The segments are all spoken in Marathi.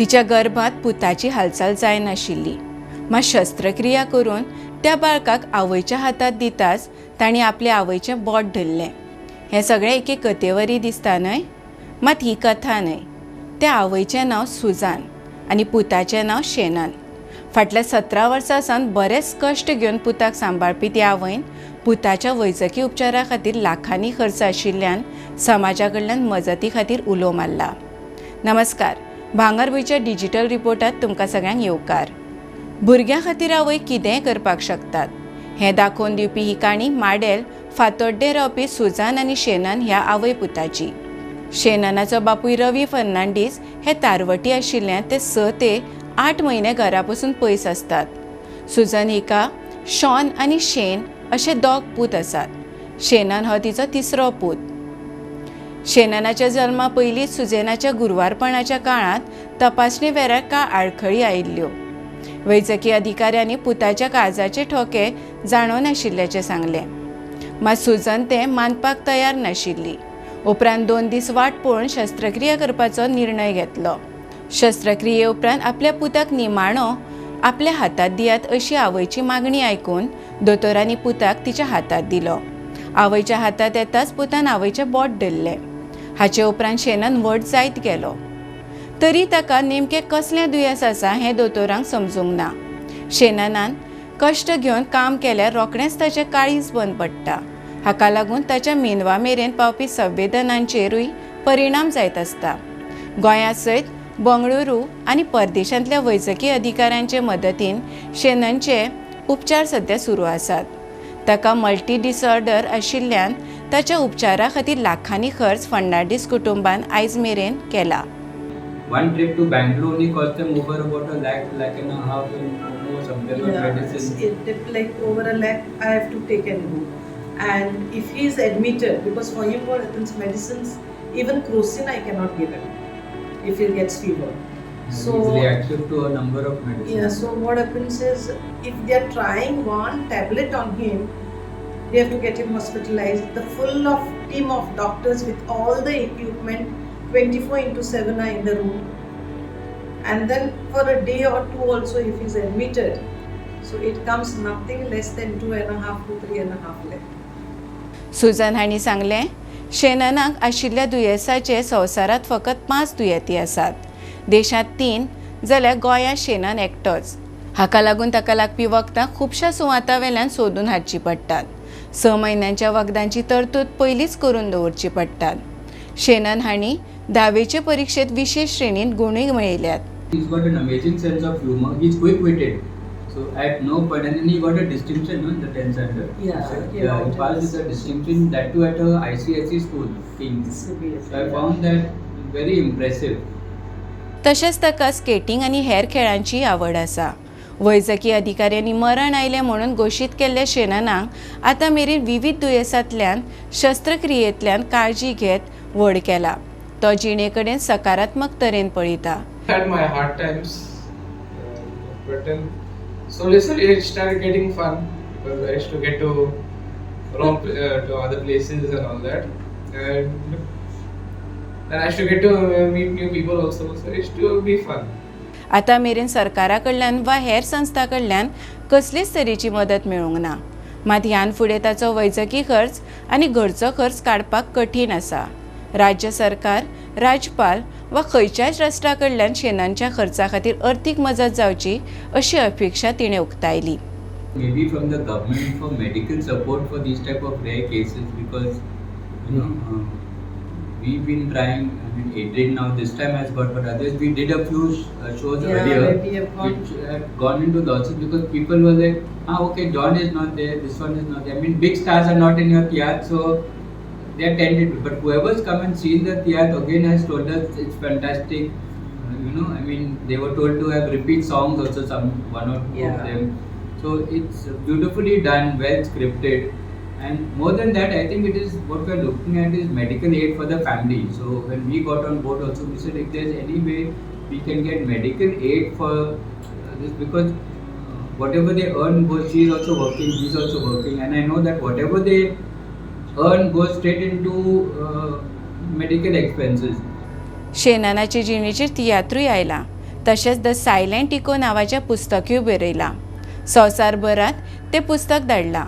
तिच्या गर्भात पुताची हालचाल जायनाशिल्ली. मात शस्त्रक्रिया करून त्या बाळकाक आवयच्या हातात दिताच ताणी आपले आवयचें बोट धरलें. हें सगळें एके कथेवरी दिसता न्हय? मात ही कथा न्हय. त्या आवयचें नांव सुजान आनी पुताचें नांव शेनान. फाटल्या सतरा वर्सां सावन बरेच कश्ट घेवन पुताक सांबाळपी त्या आवयन पुताच्या वैजकी उपचारा खातीर लाखांनी खर्च आशिल्ल्यान समाजा कडल्यान मजती खातीर उलो मारला. नमस्कार. भांगरभूंयच्या डिजिटल रिपोर्टात तुमकां सगळ्यांक येवकार. भुरग्यां खातीर आवय कितेंय करपाक शकतात? हें दाखोवन दिवपी ही काणी माडेल फातोड्डे रावपी सुजान आनी शेनन ह्या आवय पुताची. शेननाचो बापूय रवी फर्नांडीस हे तारवटी आशिल्ल्यान ते स ते आठ म्हयने घरा पसून पयस असतात. सुजन हिका शॉन आनी शेन अशे दोग पूत आसात. शेनन हो तिचो तिसरो पूत. शेनानाच्या जल्मा पयलींच सुजेनाच्या गुरवारपणाच्या काळांत तपासणी वेळार कांय आडखळी आयिल्ल्यो? वैजकी अधिकाऱ्यांनी पुताच्या काळजाचे ठोके जाणवनाशिल्ल्याचें सांगलें. मात सुजन तें मानपाक तयार नाशिल्ली. उपरांत दोन दीस वाट पळोवन शस्त्रक्रिया करपाचो निर्णय घेतलो. शस्त्रक्रिये उपरांत आपल्या पुताक निमाणो आपल्या हातांत दियात अशी आवयची मागणी आयकून दोतोरांनी पुताक तिच्या हातांत दिलो. आवयच्या हातांत येताच पुतान आवयचें बोट धरलें. हाचे उपरांत शेनन व्हड जायत गेलो. तरी ताका नेमकें कसलें दुयेंस आसा हें दोतोरांक समजूंक ना. शेननान कश्ट घेवन काम केल्यार रोखडेंच ताचें काळीज बंद पडटा. हाका लागून ताच्या मेंदवा मेरेन पावपी संवेदनांचेरूय परिणाम जायत आसता. गोंया सयत बंगळुरू आनी परदेशांतल्या वैजकी अधिकाऱ्यांचे मदतीन शेननचे उपचार सध्या सुरू आसात. ताका मल्टी डिसऑर्डर आशिल्ल्यान ताच्या उपचारा खातीर लाखांनी खर्च फर्नांडीस कुटुंबान आयज मेरेन केला One trip to Bangalore only cost them over about a lakh, lakh and a half in kind of Yeah, medicine. it, it like over a lakh I have to take and go. And if he is admitted, because for him what happens, medicines, even crocin I cannot give him if he gets fever. So He's reactive to a number of medicines. yeah, so what happens is if they are trying one tablet on him, we have to get him hospitalized. The full of team of doctors with all the equipment, 24 into 7 are in the room. And then for a day or two also if he's admitted, so it comes nothing less than two and a half to three and a half lakh. सुजन हांणी सांगलें शेननाक आशिल्ल्या दुयेंसाचे संवसारांत फकत पांच दुयेंती आसात देशांत तीन जाल्यार गोंयांत शेनान एकटोच हाका लागून ताका लागपी वखदां खुबश्या सुवातां वेल्यान सोदून हाडची पडटात स म्हयन्यांच्या वखदांची तरतूद पयलींच करून दवरची पडटात शेनन हांणी धावेचे परीक्षेत विशेष श्रेणींत गुणूय मेळयल्यात He's got an amazing sense of humor. He's quick-witted. So at no point, and then he got a distinction no, in the 10th standard. Yeah, So, he yeah, he got passed it. with a distinction. That too at a ICSE school, King's. So I found that very impressive. तशेंच ताका स्केटिंग आनी हेर खेळांची आवड आसा वैजकी अधिकाऱ्यांनी मरण आयले म्हणून घोषित केल्ल्या शेननांक आतां मेरेन विविध दुयेंसांतल्यान शस्त्रक्रियेंतल्यान काळजी घेत व्हड केला. तो जिणे कडेन सकारात्मक तरेन पळयता. आतां मेरेन सरकारा कडल्यान वा हेर संस्था कडल्यान कसलीच तरेची मदत मेळूंक ना. मात ह्यान फुडें ताचो वैजकी खर्च आनी घरचो खर्च काडपाक कठीण आसा. राज्य सरकार राज्यपाल वा खंयच्याच राष्ट्रा कडल्यान शेनांच्या खर्चा खातीर अर्थीक मजत जावची अशी अपेक्षा तिणें उक्तायली. Maybe from the government for medical support for these type of rare cases because you know um, we've been trying. I mean, Adrian now this time has got, but others we did a few sh- uh, shows Yeah, earlier. where we have gone. which had gone into losses because people were like, ah, okay, John is not there, this one is not there. I mean, big stars are not in your theatre, so they are tended. But whoever's come and seen the theatre again has told us it's fantastic. Uh, you know, I mean, they were told to have repeat songs also, some one or two Yeah. of them. So it's beautifully done, well scripted. And more than that, I think it is what we're looking at is medical aid for the family. So when we got on board, also we said if there's any way we can get medical aid for this because whatever they earn goes. she is also working. He's also working, and I know that whatever they earn goes straight into uh, medical expenses. शेनानाची जिणेचेर तियात्रूय आयलां तशेंच द सायलेंट इको नांवाचें पुस्तकूय बरयलां संवसारभरात तें पुस्तक धाडलां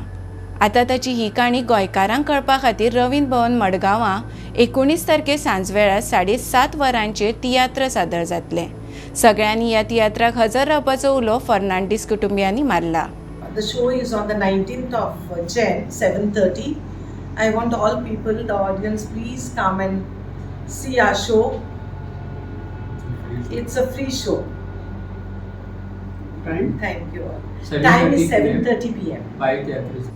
आतां ताची ही काणी गोंयकारांक कळपा खातीर रवींद्र भवन मडगांवां एकुणीस तारखे सांजवेळार साडे सात वरांचेर तियात्र सादर जातलें सगळ्यांनी ह्या तियात्राक हजर रावपाचो उलो फर्नांडीस कुटुंबियांनी मारला The show is on the 19th of uh, Jan, 7:30. I want all people, the audience, please come and see our show. It's a free show. Time? Thank you all. 7:30 Time is PM. 7:30 p.m. By theatres.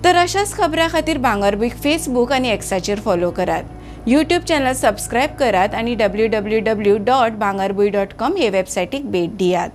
तर अशाच खबरां खातीर भांगरभूंय फेसबूक आनी एक्साचेर फॉलो करात. यूट्यूब चॅनल सबस्क्राईब करात आणि W W W dot Bhangarbhuin dot com हे वेबसायटीक भेट दियात.